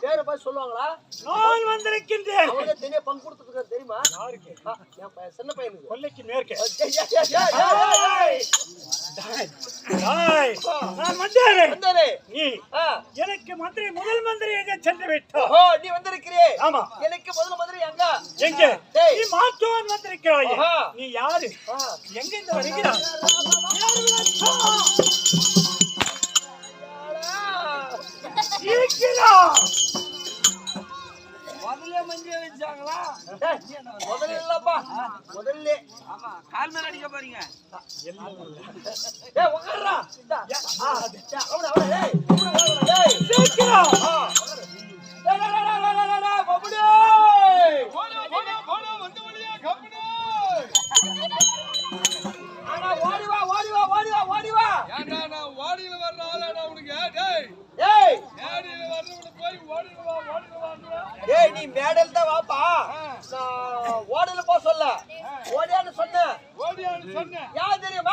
பேரை பார்த்து சொல்லுவாங்களா? நான் வந்திருக்கின்றேன். அவங்க தனியா பங்கு கொடுத்துருக்காரு தெரியுமா? யாருக்கு? என் பையன் சின்ன பையனுக்கு. கொல்லைக்கு மேற்கே. நான் வந்தேனே வந்தாரே நீ. எனக்கு மந்திரி முதல் மந்திரி எங்க சென்று விட்டா நீ வந்திருக்கிறியே. ஆமா. எனக்கு முதல்ல மதுரை எங்க? எங்க. நீ மாற்றோன் வந்திருக்கிறாய். நீ யாரு. எங்க இந்த வருகிறாய்? முதல்ல. ஆமா கால் மேல அடிக்க போறீங்க. ஏய் உட்கார்றா அவன, அவன, டேய், டேய். டேய், டேய், ஓடி வா, ஓடி வா, ஓடி வா, ஓடி வா. ஏன்டா நான் வாடியில வர்ற ஆளாடா உனக்கு டேய் ஏய், நீ மேடையில் தான் வாப்பா. நான் ஓடல போ சொல்ல. ஓடியான்னு சொன்னேன். ஓடியான்னு சொன்னேன். யார் தெரியுமா?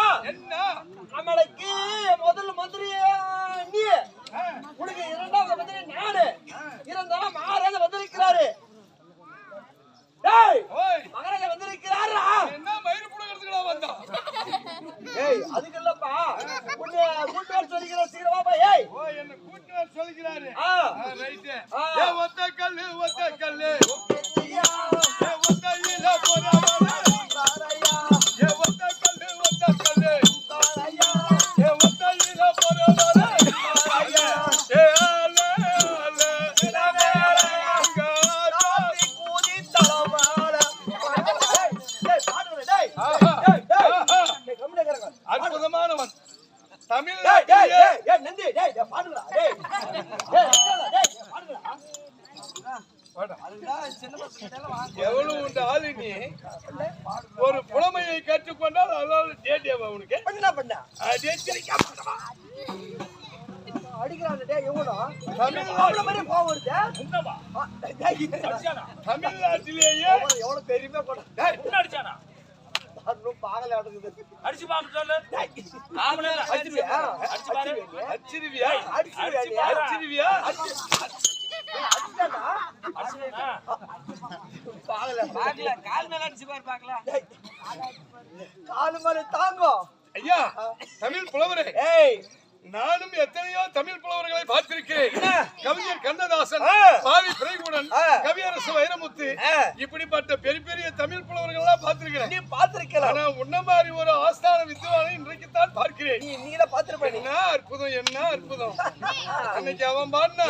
பாக்க சொல்லு ஆம்பளை அடிச்சிருவியா? அடிச்சு பாரு. அடிச்சிருவியா? அடிச்சிருவியா அடிச்சிட்டானா? பாகல. பாக்கல கால் மேல அடிச்சு பாரு பாக்கலாம் டேய், காலு மேல தாங்கும். ஐயா தமிழ் புலவரே ஏய், நானும் எத்தனையோ தமிழ் புலவர்களை பார்த்திருக்கிறேன் கவிஞர் கண்ணதாசன். பாவி பிறைகுடன். கவியரசு வைரமுத்து. இப்படிப்பட்ட பெரிய பெரிய தமிழ் புலவர்கள் எல்லாம் பார்த்திருக்கிறேன் நீ பார்த்திருக்கலாம். ஆனா உன்ன மாதிரி ஒரு ஆஸ்தான வித்வானை இன்றைக்குத்தான் பார்க்கிறேன் நீ நீதான் பார்த்திருப்ப நீ. என்ன அற்புதம் என்ன அற்புதம் அன்னைக்கு அவன் பாடினா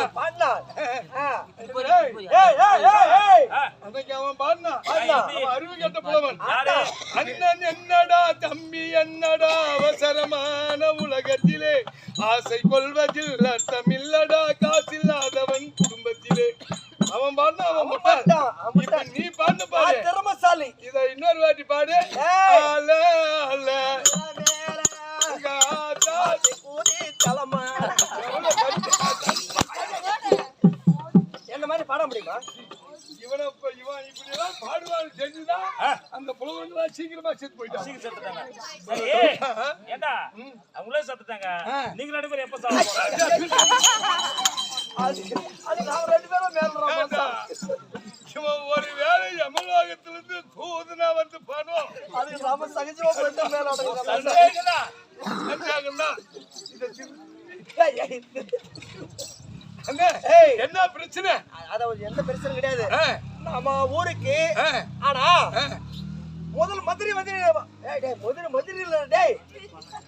ஏய். அன்னைக்கு அவன் பாடினா பாடினா. அறிவு கெட்ட புலவன். அண்ணன் என்னடா தம்பி என்னடா அவசரமான உலகத்திலே ஆசை கொள்வதில் அர்த்தமில்லடா காசில்லாதவன் குடும்பத்திலே. அவன் பாடினா அவன் முட்டாள். இப்ப. நீ பாடு. பாரு திறமைசாலி. இத இன்னொரு வாட்டி பாடு. எவ்வளவு கருத்து. என்ன மாதிரி பாட முடியுமா? இவனை இவன் இப்படி எல்லாம் பாடுவான்னு தெரிஞ்சுதான் அந்த புலவர்கள்லாம் சீக்கிரமா செத்து போயிட்டான். செத்துட்டாங்க சரி அவங்களே செத்துட்டாங்க நீங்க ரெண்டு பேரும் எப்ப சாப்பிட போறீங்க? அது அது நாம ரெண்டு பேரும் மேல்றோம் ஏண்டா, இவன் ஒரு வேளை யமலோகத்திலிருந்து தூதுனா வந்து பணம் அது நாம சகஜமா போயிட்டு மேல. என்ன பிரச்சனை? அதாவது எந்த பிரச்சனை கிடையாது. ஆ, நம்ம ஊருக்கு ஆ, ஆனா. முதல் ஏய், டேய், முதல் மந்திரி இல்ல டேய்.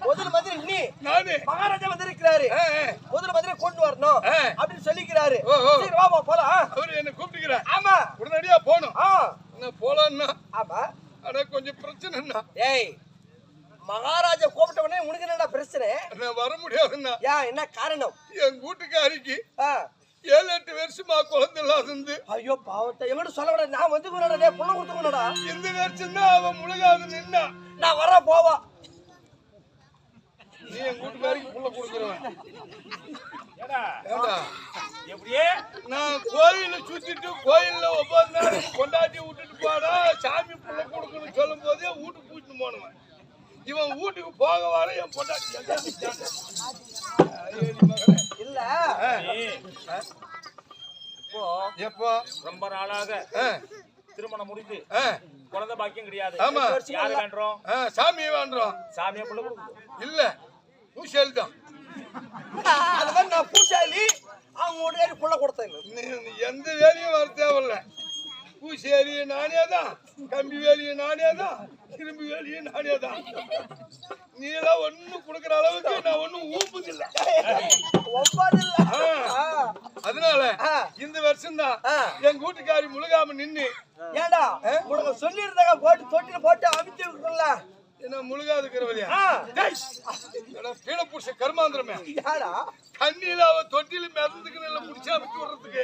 முதல் மந்திரி நீ. நானு. மகாராஜா வந்திருக்கிறாரு. முதல் மந்திரி கொண்டு வரணும். அப்படின்னு சொல்லிக்கிறாரு. சரி வாமா போலாம் அவரு என்ன கூப்பிட்டுக்கிறார். ஆமா. உடனடியா போகணும். ஆ. நான் போலான்னா. ஆமா. ஆனா கொஞ்சம் பிரச்சனைன்னா. ஏய் மகாராஜா கூப்பிட்ட உடனே உனக்கு என்னடா பிரச்சனை? நான் வர முடியாதுன்னா ஏன் என்ன காரணம்? என் வீட்டுக்காரிக்கு ஏழு எட்டு வருஷமா குழந்தை இல்லாத இருந்து. ஐயோ பாவத்தை. எவனும் சொல்ல விட நான் வந்து டேய் புள்ள கொடுத்துக்கணும்டா இந்த வருஷம் தான் அவன் முழுகாது நின்னா நான் வர போவா. நீ என் வீட்டுக்காரிக்கு புள்ள கொடுக்குறவன். எப்படியே? நான் கோயில சுத்திட்டு கோயில்ல ஒன்பது நேரம் கொண்டாட்டி விட்டுட்டு போடா சாமி புள்ள கொடுக்கணும்னு சொல்லும் போதே வீட்டுக்கு கூட்டிட்டு போனவன். இவன் வீட்டுக்கு போக வர என் பொண்டாட்டி. இல்ல. இப்போ எப்போ? ரொம்ப நாளாக ஆ, திருமணம் முடிந்து ஆ, குழந்தை பாக்கியம் கிடையாது. ஆமா. யாரு வேண்டோம் ஆ, சாமியை வேண்டுறோம். சாமியை புள்ள இல்ல. பூசேல் தான் அது மாதிரி நான் பூசாலி அவங்க வீட்டுக்காரி புள்ள கொடுத்தேன் நீ எந்த வேலையும் வர தேவையில்ல பூசேரியும் நானே தான் கம்பி வேலையும் நானே தான் திரும்பி வேலையும் நானே தான் நீ எல்லாம் ஒண்ணும் கொடுக்குற அளவுக்கு நான் ஆ. ஆ. அதனால. இந்த வருஷம் தான் ஆ. எங்க வீட்டுக்காரி முழுகாம நின்னு ஏண்டா உனக்கு சொல்லியிருந்தாங்க போட்டு தொட்டில போட்டு விட்டுருல என்ன முழுகாதுக்கிற வழியா? ஆ. கீழ புடிச்ச கருமாந்திரமே? தண்ணியில அவ தொட்டில மிதந்துக்கு நல்ல முடிச்சு அமைச்சு விடுறதுக்கு.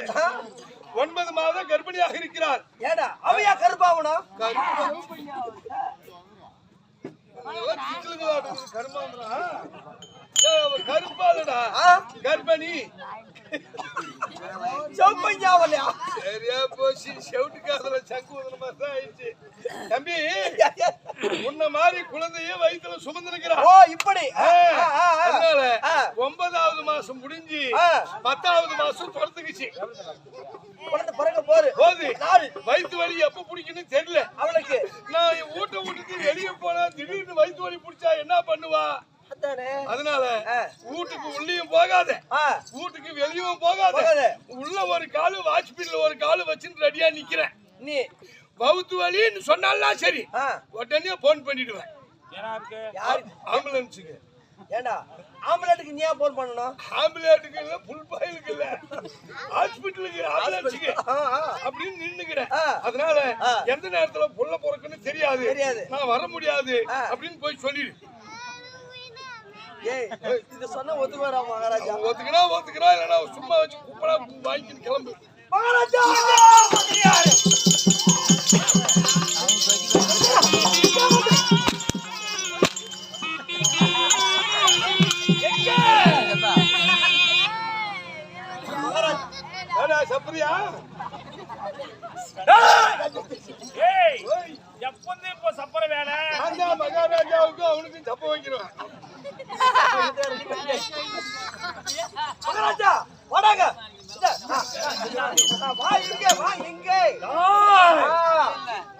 ஒன்பது மாதம் கர்ப்பிணியாக இருக்கிறார். ஏடா அவையா கருப்பாவனா? கிச்சிலுங்களாட்டுது, கருமாந்திரம். கருப்பாளடா. ஆ? கர்ப்பிணி. செவ்வஞ்சாவலையா சரியா போச்சு. செவிட்டுக்காதல சங்கு ஊதுன மாதிரி தான் ஆயிடுச்சு. தம்பி உன்ன மாதிரி குழந்தைய வயித்துல சுமந்திருக்கிறா ஓ இப்படி. அதனால. ஒன்பதாவது மாசம் முடிஞ்சு. பத்தாவது மாசம் துரத்துக்குச்சு குழந்தை பிறக்க போரு போது நாள் வயிற்று வலி எப்ப பிடிக்குன்னு தெரியல. அவளுக்கு. நான் வீட்டை விட்டுட்டு வெளியே போனா திடீர்னு வயிற்று வலி பிடிச்சா என்ன பண்ணுவா? அதனால ஆ. வீட்டுக்கு உள்ளேயும் போகாத. ஆ. வீட்டுக்கு வெளியும் போகாத. உள்ள ஒரு காலு வாட்ச்பின்ல ஒரு காலு வச்சுட்டு ரெடியா நிக்கிறேன். நீ. வவுத்து வலின்னு சொன்னாலாம் சரி. ஆ. உடனே போன் பண்ணிடுவேன். ஆம்புலன்ஸுக்கு ஏண்டா? ஆம்புலன்ஸுக்கு நீ ஏன் போன் பண்ணணும்? ஆம்புலன்ஸுக்கு இல்ல புல் பாயிலுக்கு இல்ல. ஹாஸ்பிட்டலுக்கு ஆம்புலன்ஸுக்கு ஆ, ஆ. அப்படின்னு நின்னுக்கிறேன். ஆ. அதனால ஆ. எந்த நேரத்துல புள்ள பிறக்குன்னு தெரியாது. தெரியாது. நான் வர முடியாது ஆ. அப்படின்னு போய் சொல்லிடு. இது சொன்னா ஒத்துக்குவாரா மகாராஜா? ஒத்துக்கினா ஒத்துக்கிறா இல்லைன்னா சும்மா வச்சு குப்படா வாங்கின்னு கிளம்பு. மகாராஜா! ஏய் எப்பந்து இப்ப சப்பர வேலை. அந்த மகாராஜாவுக்கு அவனுக்கும் தப்ப வைக்கிறோம் மகாராஜா வாடாங்க இந்த, ஆ, ஆ, வா இங்க வா இங்க ஆ.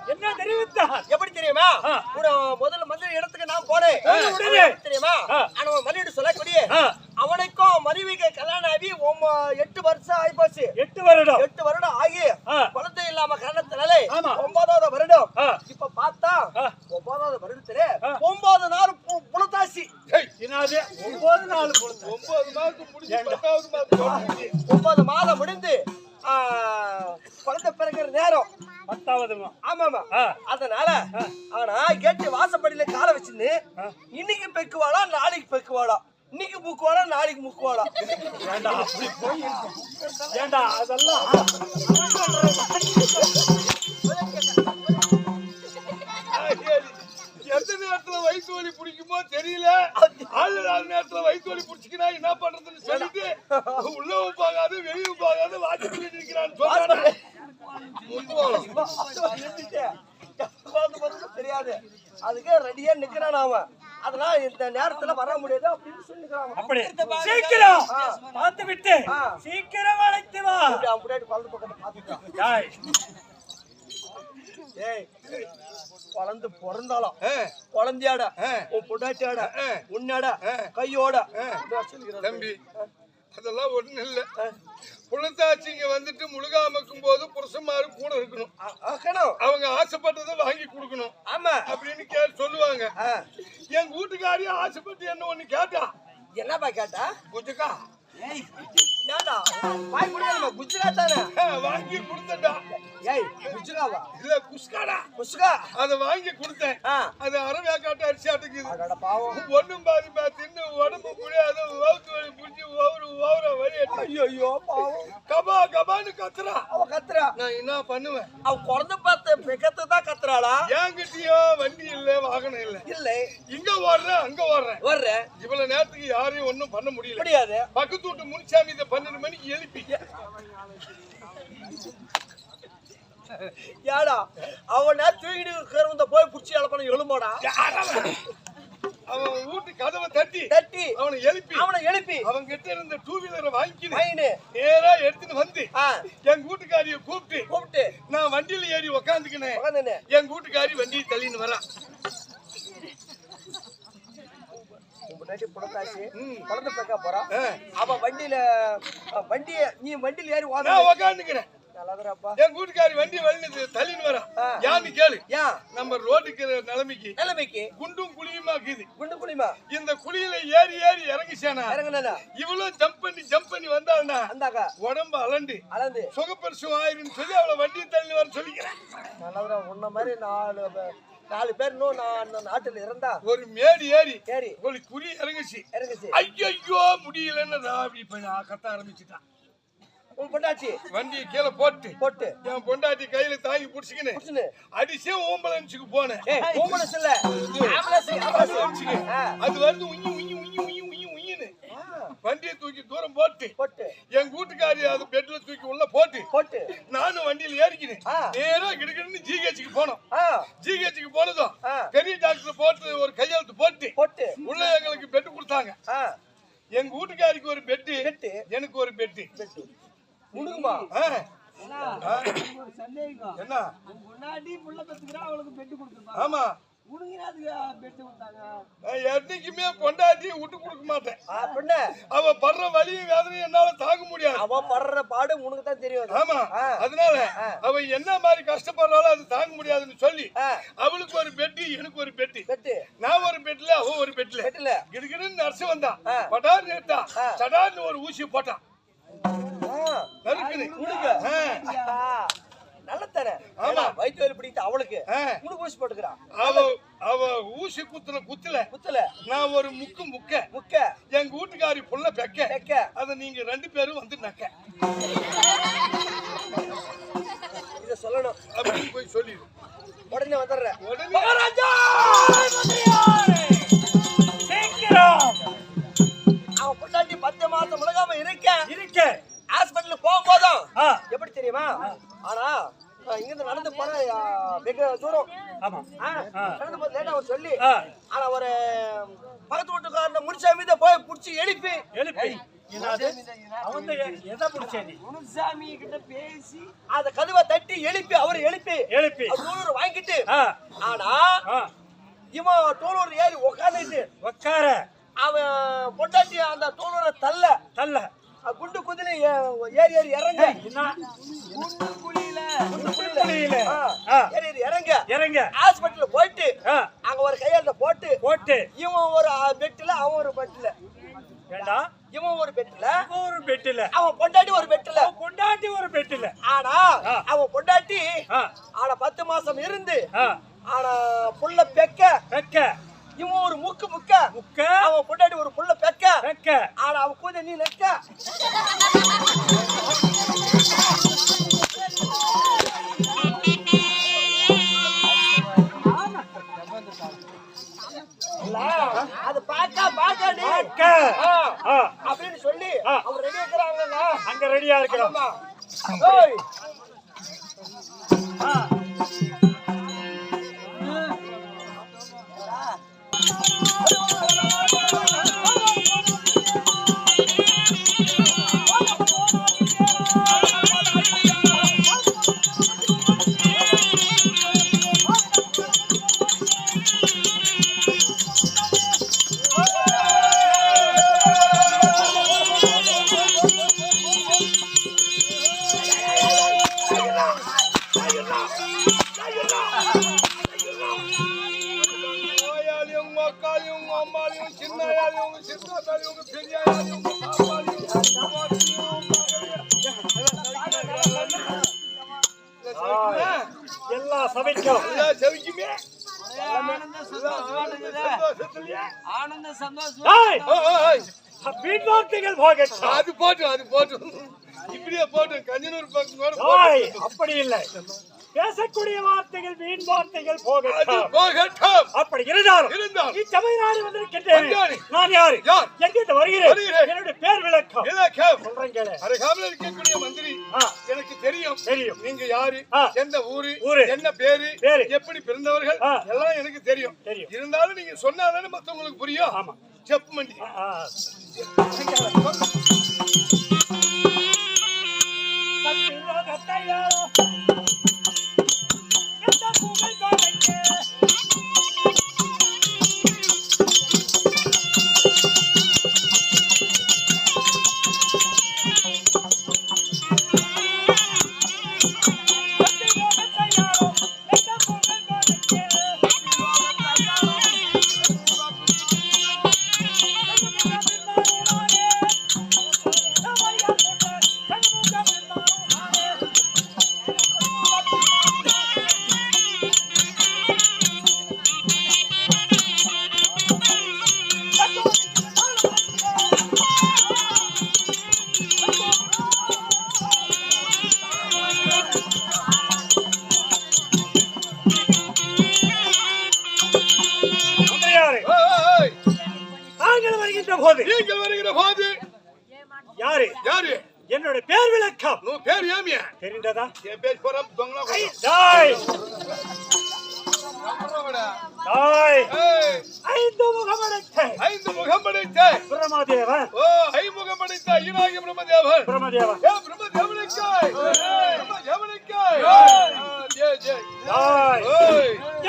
என்ன தெரிவித்தார் எப்படி தெரியுமா ஆ. உன முதல்ல மந்திரி இடத்துக்கு நான் போனேன் தெரியுமா. ஆனா மறுபடியும் சொல்லக்கூடிய. அவனுக்கும் மனைவிக்கு கல்யாணம் ஆகி எட்டு வருஷம் ஆயிப்போச்சு எட்டு வருடம் எட்டு வருடம் ஆகி. குழந்தை இல்லாம காரணத்தினாலே. ஒன்பதாவது வருடம். இப்ப பார்த்தா. ஒன்பதாவது வருடத்திலே. ஒன்பது நாள் என்னது ஒன்பது நாள் பொழுது ஒன்பது மாதம் முடிஞ்சு. ஒன்பது மாதம் முடிந்து குழந்தை பிறக்கிற நேரம். பத்தாவது மா- ஆமாமா ஆ. அதனால ஆனா கேட்டு வாசப்படியில காலை வச்சுன்னு இன்னைக்கு பெக்குவாளா நாளைக்கு பெக்குவாளா? இன்னைக்கு முக்குவாளா நாளைக்கு முக்குவாளா? ஏண்டா அப்படி போய் ஏண்டா அதெல்லாம் சரி. எந்த நேரத்துல வயிற்று வலி பிடிக்குமோ தெரியல. ஆளு இல்லாத நேரத்துல வயிற்று வலி பிடிச்சிக்கினா என்ன பண்றதுன்னு சொல்லிட்டு உள்ளவும் போகாது வெளியும் போகாது வாட்சி பண்ணிட்டு இருக்கிறான்னு வரும்னு தெரியாது அதுக்கு ரெடியா நிக்கிறான் அவன் அதனால இந்த நேரத்துல வர முடியாது அப்படின்னு சொல்லிக்கிறான் அப்படி. சீக்கிரம். பார்த்து விட்டு. சீக்கிரம் அழைத்து வா. முன்னாடி குழந்தை பக்கத்தை பாத்துட்டான் யாய். ஏய். குழந்தை பிறந்தாலும் குழந்தையாட. உன் பொண்டாட்டியாட ஆ. உன்னாட. கையோட. தம்பி அதெல்லாம் ஒண்ணும் இல்ல. புள்ளத்தாச்சிங்க வந்துட்டு முழுகாமக்கும் போது புருஷன்மாரு கூட இருக்கணும். அவங்க ஆசைப்பட்டதை வாங்கி கொடுக்கணும். ஆமா. அப்படின்னு கே சொல்லுவாங்க. என் வீட்டுக்காரியும் ஆசைப்பட்டு என்ன ஒண்ணு கேட்டா? என்னப்பா கேட்டா? கொஞ்சக்கா ஏண்டா? வாய் முடியாதுமா குஜராத் தானே? வாங்கி கொடுத்தேன்டா. ஏய் குஜராவா இல்ல குஸ்காடா. குஸ்கா? அதை வாங்கி கொடுத்தேன். அது அரிசி ஆட்டுக்குது அடட பாவம். ஒண்ணும் பாதி பா தின்னு உடம்பு முடியாது. வவுத்து வலி புடிச்சு ஒவ்வொரு ஓவர வழி ஐயோ ஐயோ பாவம். கபா கபான்னு கத்துறா. அவ கத்துறா. நான் என்ன பண்ணுவேன்? அவ குழந்தை பார்த்து பெக்கத்து தான் கத்துறாளா? என்கிட்டயும் வண்டி இல்ல வாகனம் இல்ல. இல்லை. இங்க ஓடுறேன் அங்க ஓடுறேன். வர்ற இவ்வளவு நேரத்துக்கு யாரையும் ஒண்ணும் பண்ண முடியல. முடியாது. பக்கத்து வீட்டு முன்சாமி இதை பன்னெண்டு மணிக்கு எழுப்பி. ஏடா அவன தூக்கிட்டு கருந்த போய் புடிச்சு இழப்பன எழுமாடா? அவன் வீட்டு கதவை தட்டி தட்டி. அவனை எழுப்பி. அவனை எழுப்பி. அவன் கிட்ட இருந்த டூ வீலரை மைனு நேரா எடுத்துன்னு வந்து என் வீட்டுக்காரிய கூப்பிட்டு கூப்பிட்டு. நான் வண்டியில ஏறி உக்காந்துக்கினேன். என் வீட்டுக்காரி வண்டியை தள்ளின்னு வரா புடத்தாச்சு ம். குழந்தை பெக்க போறா. ஆ. அவ வண்டியில அ, வண்டிய நீ வண்டியில ஏறி நான் உக்காந்துக்கிறேன். என் வீட்டுக்காரி வண்டி வள்ளி தள்ளின்னு வரா. யான்னு கேளு. ஏன் நம்ம ரோட்டுக்கு நிலைமைக்கு. நிலைமைக்கு. குண்டும் குழியுமா இருக்குது. குண்டு குழிமா இந்த குழியில ஏறி ஏறி இறங்கிச்சானா? இறங்குனா இவ்வளவு ஜம்ப் பண்ணி ஜம்ப் பண்ணி வந்தாள்னா அந்தாக்கா உடம்பு அலண்டு. அளந்து சுகப்பரிசு ஆயிருன்னு சொல்லி அவளை வண்டியை தள்ளி வர சொல்லிக்கிறேன். நல்லதுடா உன்ன மாதிரி நாலு நாலு பேர் இன்னும் நான் நாட்டுல இருந்தா ஒரு மேடு ஏறி சரி ஒரு குறி இறங்குச்சு. இறங்குச்சு. ஐயோ முடியலன்னு நான் அப்படி இப்ப நான் கத்த ஆரம்பிச்சுட்டான். உன் பொண்டாச்சி வண்டியை கீழே போட்டு. போட்டு. என் பொண்டாட்டி கையில தாங்கி புடிச்சுக்கின்னு அடிச்சே ஓம்பலன்ஸுக்கு போனேன். ஏய் ஆம்புலன்ஸ் இல்ல அது வந்து உஞ்சி உஞ்சி வண்டியை தூக்கி தூரம் போட்டு. போட்டு. என் வீட்டுக்காரி அது பெட்ல தூக்கி உள்ள போட்டு. போட்டு. நானும் வண்டியில ஏறிக்கினேன். ஆ. நேரா கிடுக்கிடுன்னு ஜிஹெச்சுக்கு போனோம். ஆ. ஜிஹெச்சுக்கு போனதும் ஆ. பெரிய டாக்டர் போட்டு ஒரு கையெழுத்து போட்டு போட்டு. உள்ள எங்களுக்கு பெட் கொடுத்தாங்க. ஆ. எங்க வீட்டுக்காரிக்கு ஒரு பெட்டு பெட்டு எனக்கு ஒரு பெட்டு பெட்டு சந்தேகம். என்ன? பொண்டாட்டி புள்ள பெத்துக்கிறா அவளுக்கு பெட்டு கொடுத்துருப்பாங்க ஆமா. என்னைக்குமே பொண்டாட்டி விட்டு கொடுக்க மாட்டேன். பொண்ணு அவ படுற வலியும் வேதனையும் என்னால தாங்க முடியாது. அவ படுற பாடு உனக்கு தான் தெரியும். ஆமா. அதனால. அவ என்ன மாதிரி கஷ்டப்படுறாலும் அது தாங்க முடியாதுன்னு சொல்லி அவளுக்கு ஒரு பெட்டு எனக்கு ஒரு பெட்டு. பெட்டு? நான் ஒரு பெட்ல அவ ஒரு பெட்ல பெட்டுல? கிடுகிடுன்னு நர்ஸ் வந்தா. பட்டார். சடார்னு ஒரு ஊசி போட்டான் ஆ. நல்ல தர ஆமா. வயிற்று வலி பிடித்த அவளுக்கு. ஆ. உனக்கு ஊசி போட்டுக்கிறான். அவ அவ ஊசி குத்துன குத்துல. குத்துல. நான் ஒரு முக்கு முக்க. முக்க. எங்க வீட்டுக்காரி புள்ள பெக்க. தெக்க அத நீங்க ரெண்டு பேரும் வந்து நக்க. இத சொல்லணும். அப்படின்னு போய் சொல்லிடு. உடனே வந்துடுறேன். சீக்கிரம். அவன் பொண்டாட்டி பத்து மாசம் முழுகாம இருக்க இருக்க ஹாஸ்பிட்டல் போகும்போதும். ஆ. எப்படி தெரியுமா? ஆனா இங்கிருந்து நடந்து போன வெகு தூரம். ஆமா. நடந்து போது லேட்டா அவர் சொல்லி ஆ. ஆனா ஒரு பக்கத்து வீட்டுக்காரன முடிச்சாமி தான் போய் புடிச்சு எழுப்பி. எழுப்பி. என்னது அவன் எதை பிடிச்ச நீ? முனுசாமி கிட்ட பேசி அந்த கதவை தட்டி எழுப்பி அவரை எழுப்பி. எழுப்பி. வாங்கிட்டு ஆ. ஆனா இவன் டோலூர் ஏறி உக்காந்துட்டு உக்கார. அவன் பொண்டாட்டி அந்த டோலூரை தள்ள. தள்ள. குண்டு குதிரை ஏறி ஏறி இறங்க. குண்டு குழியில. குண்டு குழியில. ஏறி ஏறி இறங்க. இறங்க. ஹாஸ்பிட்டல் போயிட்டு அங்க ஒரு கையெழுத்த போட்டு போட்டு. இவன் ஒரு பெட்ல அவன் ஒரு பெட்ல வேண்டாம் இவன் ஒரு இவன் ஒரு பெட்டில அவன் பொண்டாட்டி ஒரு பெட்ல கொண்டாட்டி ஒரு பெட்டில ஆனா. அவன் பொண்டாட்டி ஆனா பத்து மாசம் இருந்து ஆனா புள்ள பெக்க. வெக்க இவன் ஒரு முக்கு முக்க. முக்க. அவன் பொண்டாட்டி ஒரு புள்ள பெக்க. வெக்க ஆனா அவன் கூட நீ நெக்க அது பாக்கா பாக்கா நீ. அப்படின்னு சொல்லி. அவன் ரெடி இருக்கிறாங்க அங்க ரெடியா இருக்கிறோம் உங்க அக்காலையும் உங்க அம்மாலையும் உங்க சின்னாயாலையும் உங்க சின்னாத்தாலையும் உங்க பெரியாயாலையும் உங்க எல்லா சபைக்கும். எல்லா சபைக்குமே. அது போட்டும் அது போட்டும். இப்படியே போட்டு கஞ்சனூர் பக்கம் அப்படி இல்லை. பேசக்கூடிய வார்த்தைகள் வீண் வார்த்தைகள் போகட்டும் அப்படி இருந்தாலும் இருந்தால் நீ தமிழ்நாடு வந்திருக்கின்றேன். நான் யாரு? எங்கிருந்து வருகிறேன். என்னுடைய பேர் விளக்கம் சொல்றேன் அருகாமல் இருக்கக்கூடிய மந்திரி எனக்கு தெரியும் தெரியும் நீங்க யாரு. எந்த ஊரு ஊரு. என்ன பேரு பேரு. எப்படி பிறந்தவர்கள். எல்லாம் எனக்கு தெரியும் தெரியும். இருந்தாலும் நீங்க சொன்னாதானே மத்தவங்களுக்கு புரியும் ஆமா. செப்பு மண்டி ஆ, ஆ. Yeah.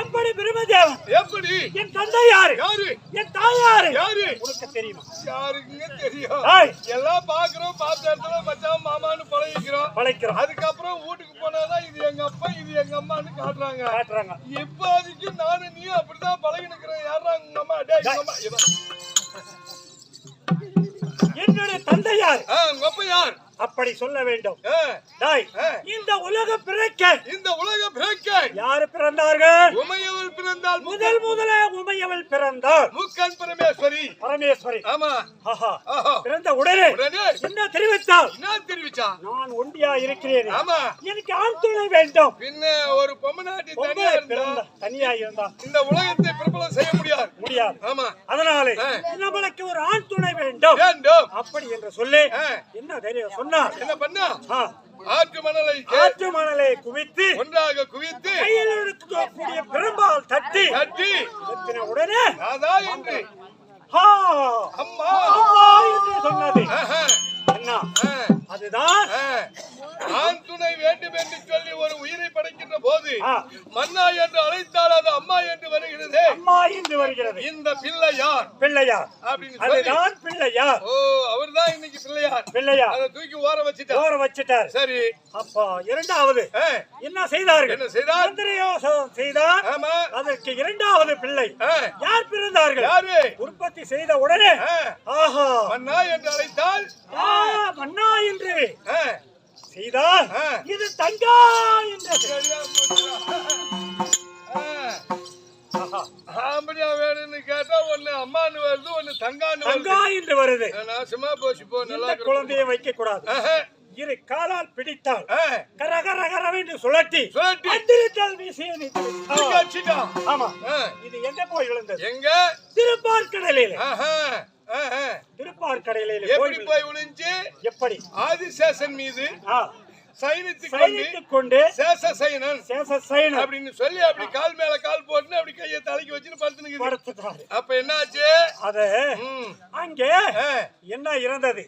எப்படி பிரமதேவன் எப்படி? என் தந்தை யாரு? யாரு? என் தாய் யாரு? யாரு? உனக்கு தெரியுமா? யாருக்குங்க தெரியும். எல்லாம் பாக்குறோம் பார்த்த இடத்துல மச்சான் மாமான்னு பழகிக்கிறோம். பழைக்கிறோம் அதுக்கப்புறம் வீட்டுக்கு போனாதான் இது எங்க அப்பா இது எங்க அம்மான்னு காட்டுறாங்க. காட்டுறாங்க. இப்போதைக்கு நானும் நீயும் அப்படிதான் பழகி நிக்கிறேன் யாரா உங்க அம்மா. என்னுடைய தந்தை யாரு? உங்க அப்பா யார்? அப்படி சொல்ல வேண்டும். இந்த உலக பிறக்க. இந்த உலக பிறக்க. யாரு பிறந்தார்கள்? உமையவள் பிறந்தால் முதல் முதல உமையவள் பிறந்தாள். முக்கன் பரமேஸ்வரி. பரமேஸ்வரி. ஆமா. பிறந்த உடனே என்ன தெரிவித்தால் என்ன தெரிவிச்சா? நான் ஒண்டியா இருக்கிறேன். ஆமா. எனக்கு ஆண் துணை வேண்டும். பின்ன ஒரு பொம்மநாட்டி தனியா இருந்தா? தனியா இருந்தா? இந்த உலகத்தை பிரபலம் செய்ய முடியாது. முடியாது. ஆமா. அதனாலே. நம்மளுக்கு ஒரு ஆண் துணை வேண்டும். வேண்டும். அப்படி என்று சொல்லி. என்ன தெரியும் சொன்னார் என்ன பண்ணா. ஆற்று மணலை ஆற்று மணலை குவித்து ஒன்றாக குவித்து கையில் எடுக்கக்கூடிய பெரும்பால் தட்டி கட்டி எத்தின உடனே ராதா என்று. அம்மா. அம்மா என்று சொன்னது. என்ன அதுதான். ஆண் துணை வேண்டும் என்று சொல்லி ஒரு உயிரை படைக்கின்ற போது. மன்னா என்று அழைத்தால் அது அம்மா என்று வருகிறது. அம்மா என்று வருகிறது. இந்த பிள்ளை யார் பிள்ளையார். அப்படின்னு அதுதான் பிள்ளையார். ஓ அவர்தான் இன்னைக்கு பிள்ளையார். பிள்ளையார். அதை தூக்கி ஓர வச்சுட்டார். ஓர வச்சிட்டார். சரி. அப்போ இரண்டாவது. என்ன செய்தார்கள்? என்ன செய்தார்? மந்திரயோசனம் செய்தார். அதற்கு இரண்டாவது பிள்ளை. யார் பிறந்தார்கள்? யாரு? உற்பத்தி செய்த உடனே. ஆஹா. மன்னா என்று அழைத்தால்? ஆ, மன்னா என்று ஆ, செய்தால். இது தங்கா என்று. ஆம்படியா வேணும்னு கேட்டா ஒண்ணு அம்மான்னு வருது ஒண்ணு தங்கான்னு தங்கா என்று வருது. நாசமா போச்சு போ நல்லா குழந்தையை வைக்க கூடாது இரு காலால் பிடித்தால் ஆ, கர கர கரவென்று சுழட்டி சுழட்டி. அந்திரித்தல் வீசிய. ஆமா. இது எங்க போய் விழுந்தது? எங்க? திருப்பார்கடலில். திருப்பார்கடலில் எப்படி போய் விழுந்துச்சு எப்படி? ஆதிசேஷன் மீது சைனித்துக் கொண்டு சேஷ சைனன் சேச சைனர் அப்படின்னு சொல்லி அப்படி கால் மேல கால் போட்டு அப்படி கையை தலைக்கு வச்சுட்டு படுத்துனுக்குது. படுத்துட்டாரு. அப்ப என்னாச்சு? அது அங்கே என்ன இருந்தது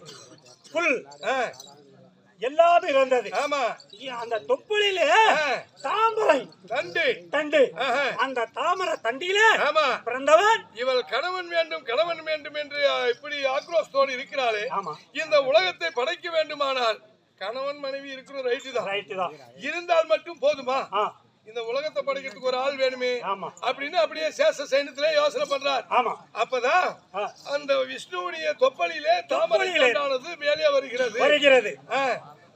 புல். எல்லாமே இருந்தது ஆமா. அந்த தொப்புளிலே தாமரை. தண்டு. தண்டு. அந்த தாமரை தண்டிலே ஆமா. பிறந்தவன். இவள் கணவன் வேண்டும் கணவன் வேண்டும் என்று இப்படி ஆக்ரோஷத்தோடு இருக்கிறாளே. ஆமா. இந்த உலகத்தை படைக்க வேண்டுமானால் கணவன் மனைவி இருக்கிற ரைட்டு தான். ரைட்டு தான். இருந்தால் மட்டும் போதுமா? இந்த உலகத்தை படைக்கிறதுக்கு ஒரு ஆள் வேணுமே அப்படின்னு அப்படியே சேஷ சைனத்திலே யோசனை பண்றார் அப்பதான் அந்த விஷ்ணுவுடைய தொப்பலிலே தாமரை தொப்பலிலே. கண்டானது மேலே வருகிறது வருகிறது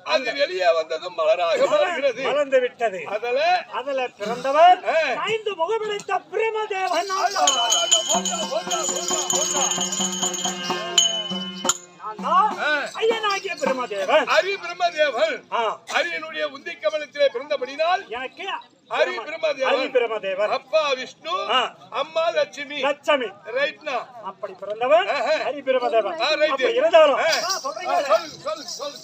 அது வெளியே வந்ததும் மலராக மலர்கிறது மலர்ந்து விட்டது அதுல அதுல பிறந்தவர். ஐந்து முகமடைத்த பிரமதேவன். ஐயனாகிய பிரமதேவன் அரி பிரம்மதேவன் ஆ, அரியனுடைய உந்தி கமலத்திலே பிறந்தபடினால் எனக்கு ஹரி பிரம்மதேவன். ஹரி பிரமதேவன் அப்பா விஷ்ணு. அம்மா லட்சுமி லட்சுமி ரைட்னா அப்படி பிறந்தவன். ஹரி right. அப்படி இருந்தாலும் ஆ. நான் சொல்றேன் சொல்லு சொல்லு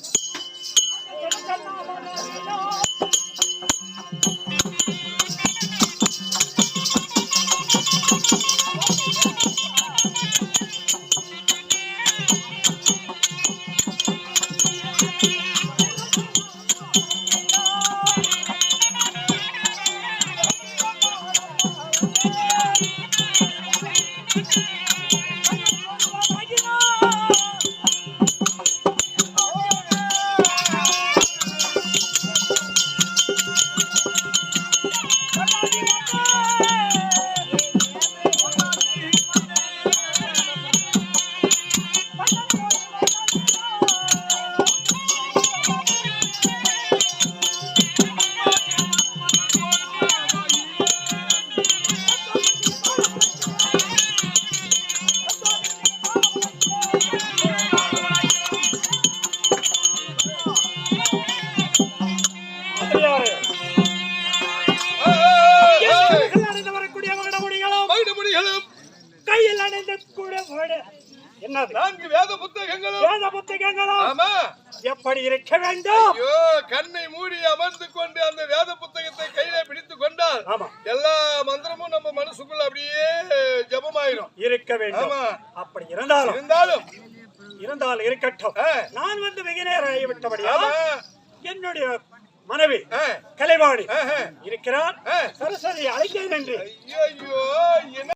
இருக்க வேண்டும். ஐயோ கண்ணை மூடி அமர்ந்து கொண்டு அந்த வேத புத்தகத்தை கையில பிடித்து கொண்டால் எல்லா மந்திரமும் நம்ம மனசுக்குள்ள அப்படியே ஜபமாயிரும். இருக்க வேண்டும். அப்படி இருந்தாலும் இருந்தாலும். இருந்தால் இருக்கட்டும். நான் வந்து வெகு நேரம் ஆகிவிட்டபடியா என்னுடைய மனைவி கலைவாணி. இருக்கிறார். ஆ. சரஸ்வதி அழைக்கிறேன் என்று.